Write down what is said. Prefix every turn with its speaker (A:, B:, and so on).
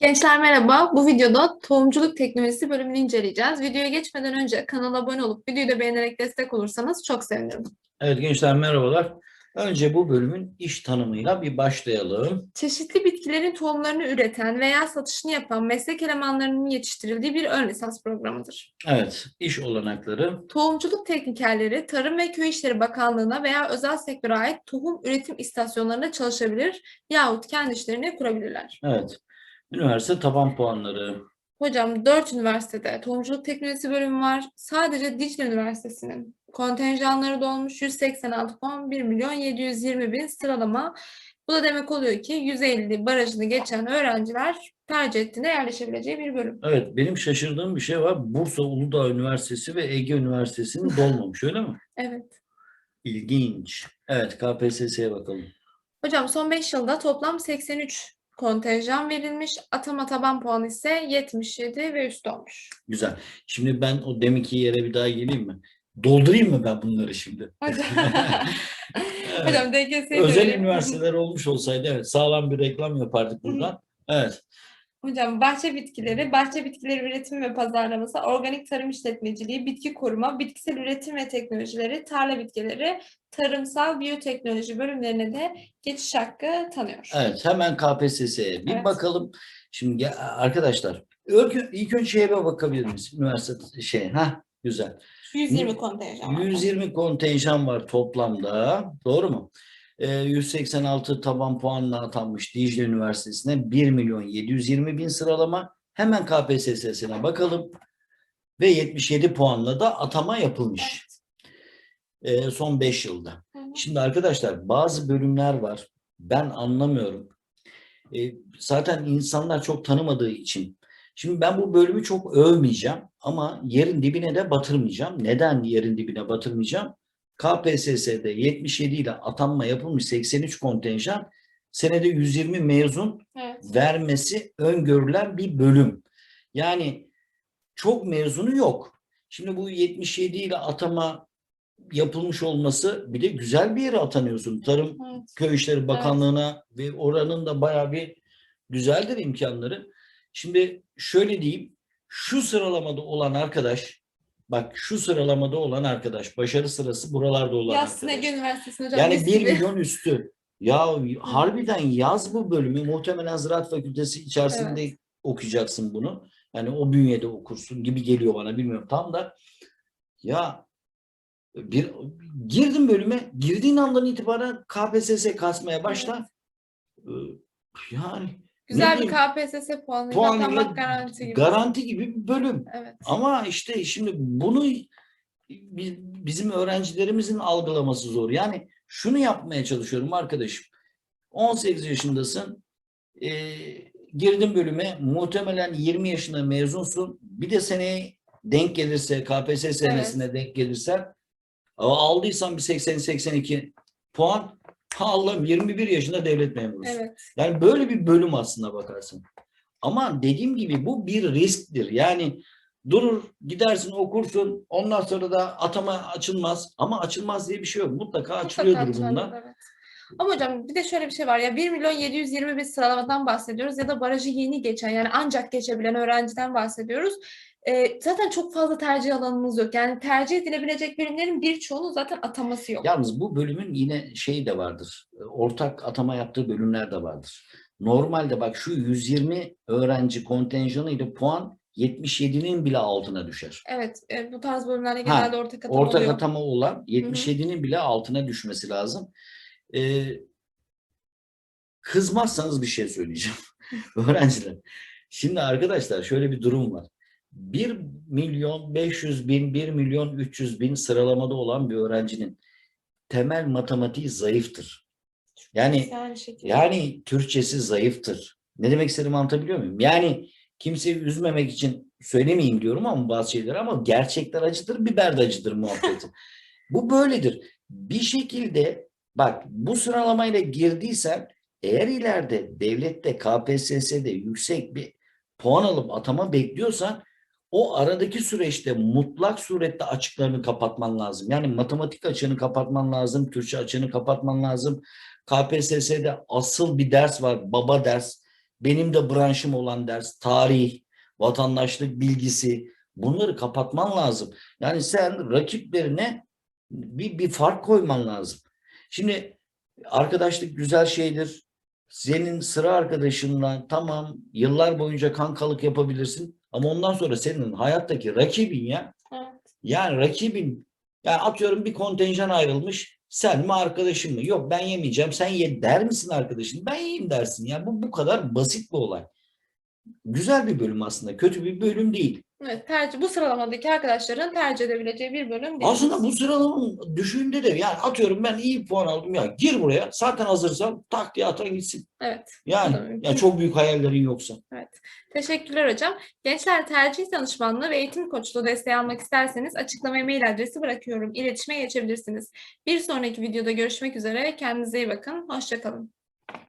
A: Gençler merhaba. Bu videoda tohumculuk teknolojisi bölümünü inceleyeceğiz. Videoya geçmeden önce kanala abone olup videoyu da beğenerek destek olursanız çok sevinirim.
B: Evet gençler merhabalar. Önce bu bölümün iş tanımıyla bir başlayalım.
A: Çeşitli bitkilerin tohumlarını üreten veya satışını yapan meslek elemanlarının yetiştirildiği bir ön lisans programıdır.
B: Evet, iş olanakları.
A: Tohumculuk teknikerleri Tarım ve Köy İşleri Bakanlığı'na veya özel sektöre ait tohum üretim istasyonlarında çalışabilir yahut kendi işlerini kurabilirler.
B: Evet. Üniversite taban puanları.
A: Hocam 4 üniversitede tohumculuk teknolojisi bölümü var. Sadece Dicle Üniversitesi'nin kontenjanları dolmuş 186 puan 1 milyon 720 bin sıralama. Bu da demek oluyor ki 150 barajını geçen öğrenciler tercih ettiğinde yerleşebileceği bir bölüm.
B: Evet, benim şaşırdığım bir şey var. Bursa Uludağ Üniversitesi ve Ege Üniversitesi'nin dolmamış öyle mi?
A: Evet.
B: İlginç. Evet, KPSS'ye bakalım.
A: Hocam son 5 yılda toplam 83 kontenjan verilmiş. Atama taban puanı ise 77 ve üstü olmuş.
B: Güzel. Şimdi ben o deminki yere bir daha geleyim mi? Doldurayım mı ben bunları şimdi?
A: Hocam,
B: Evet.
A: Hocam
B: Özel üniversiteler olmuş olsaydı evet sağlam bir reklam yapardık buradan. Evet.
A: Hocam bahçe bitkileri, bahçe bitkileri üretimi ve pazarlaması, organik tarım işletmeciliği, bitki koruma, bitkisel üretim ve teknolojileri, tarla bitkileri, tarımsal biyoteknoloji bölümlerine de geçiş hakkı tanıyor.
B: Evet hemen KPSS'ye bir
A: Evet.
B: bakalım. Şimdi ya- arkadaşlar ilk, ilk önce şeye bir bakabilir miyiz? Üniversite şey ha güzel.
A: 120 kontenjan var.
B: 120 kontenjan var toplamda. Doğru mu? Ee, 186 taban puanla atanmış Dicle Üniversitesi'ne 1 milyon 720 bin sıralama. Hemen KPSS'sine bakalım. Ve 77 puanla da atama yapılmış. Ee, son 5 yılda. Şimdi arkadaşlar bazı bölümler var. Ben anlamıyorum. E, zaten insanlar çok tanımadığı için. Şimdi ben bu bölümü çok övmeyeceğim ama yerin dibine de batırmayacağım. Neden yerin dibine batırmayacağım? KPSS'de 77 ile atanma yapılmış 83 kontenjan senede 120 mezun
A: Evet.
B: vermesi öngörülen bir bölüm. Yani çok mezunu yok. Şimdi bu 77 ile atama yapılmış olması bir de güzel bir yere atanıyorsun. Tarım
A: Evet.
B: Köy İşleri Bakanlığı'na ve oranın da bayağı bir güzeldir imkanları. Şimdi şöyle diyeyim, şu sıralamada olan arkadaş, bak şu sıralamada olan arkadaş, başarı sırası buralarda olan
A: Yazsın
B: arkadaş.
A: Ege Üniversitesi'nde hocam.
B: Yani
A: mis
B: 1
A: gibi.
B: milyon üstü. Ya harbiden yaz bu bölümü. Muhtemelen Ziraat Fakültesi içerisinde okuyacaksın bunu. Yani o bünyede okursun gibi geliyor bana bilmiyorum tam da. Ya bir girdim bölüme. Girdiğin andan itibaren KPSS kasmaya başla. Ee, Yani
A: Güzel
B: ne
A: bir KPSS puanıyla
B: puanıyla
A: atanmak garanti gibi.
B: garanti gibi bir bölüm.
A: Evet.
B: Ama işte şimdi bunu bi- bizim öğrencilerimizin algılaması zor. Yani şunu yapmaya çalışıyorum arkadaşım. 18 yaşındasın. E, girdin bölüme. Muhtemelen 20 yaşında mezunsun. Bir de seneye denk gelirse KPSS senesine denk gelirsen ama aldıysan bir 80-82 puan Allah'ım 21 yaşında devlet memurusun.
A: Evet.
B: Yani böyle bir bölüm aslında bakarsın. Ama dediğim gibi bu bir risktir. Yani durur gidersin okursun ondan sonra da atama açılmaz. Ama açılmaz diye bir şey yok. Mutlaka açılıyordur bunlar.
A: evet. Ama hocam bir de şöyle bir şey var ya 1 milyon 720 bin sıralamadan bahsediyoruz ya da barajı yeni geçen yani ancak geçebilen öğrenciden bahsediyoruz. Ee, zaten çok fazla tercih alanımız yok. Yani tercih edilebilecek bölümlerin birçoğunun zaten ataması yok.
B: Yalnız bu bölümün yine şeyi de vardır. Ortak atama yaptığı bölümler de vardır. Normalde bak şu 120 öğrenci kontenjanı ile puan 77'nin bile altına düşer.
A: Evet, e, bu tarz bölümlerde
B: Ha,
A: genelde ortak atama
B: Ortak
A: oluyor.
B: atama olan 77'nin bile altına düşmesi lazım. Ee, kızmazsanız bir şey söyleyeceğim. Öğrenciler. Şimdi arkadaşlar şöyle bir durum var. 1 milyon 500 bin, 1 milyon 300 bin sıralamada olan bir öğrencinin temel matematiği zayıftır. Yani
A: Yani
B: Türkçesi zayıftır. Ne demek istediğimi anlatabiliyor muyum? Yani kimseyi üzmemek için söylemeyeyim diyorum ama bazı şeyleri ama gerçekler acıdır, biber de acıdır muhabbeti. Bu böyledir. Bir şekilde bak bu sıralamayla girdiysen eğer ileride devlette KPSS'de yüksek bir puan alıp atama bekliyorsan o aradaki süreçte mutlak surette açıklarını kapatman lazım. Yani matematik açığını kapatman lazım, Türkçe açığını kapatman lazım. KPSS'de asıl bir ders var, baba ders. benim de branşım olan ders, tarih, vatandaşlık bilgisi bunları kapatman lazım. Yani sen rakiplerine bir, bir fark koyman lazım. Şimdi arkadaşlık güzel şeydir. Senin sıra arkadaşınla tamam yıllar boyunca kankalık yapabilirsin ama ondan sonra senin hayattaki rakibin ya
A: Evet.
B: yani rakibin yani atıyorum bir kontenjan ayrılmış sen mi arkadaşın mı? Yok ben yemeyeceğim sen ye der misin arkadaşın? Ben yiyeyim dersin ya bu bu kadar basit bir olay. Güzel bir bölüm aslında kötü bir bölüm değil.
A: Evet, tercih, bu sıralamadaki arkadaşların tercih edebileceği bir bölüm değil.
B: Aslında bu sıralamanın düşüğünde de yani atıyorum ben iyi puan aldım ya gir buraya zaten hazırsan tak diye atan gitsin.
A: Evet.
B: Yani, yani çok büyük hayallerin yoksa.
A: Teşekkürler hocam. Gençler tercih danışmanlığı ve eğitim koçluğu desteği almak isterseniz açıklamaya mail adresi bırakıyorum. İletişime geçebilirsiniz. Bir sonraki videoda görüşmek üzere. Kendinize iyi bakın. Hoşçakalın.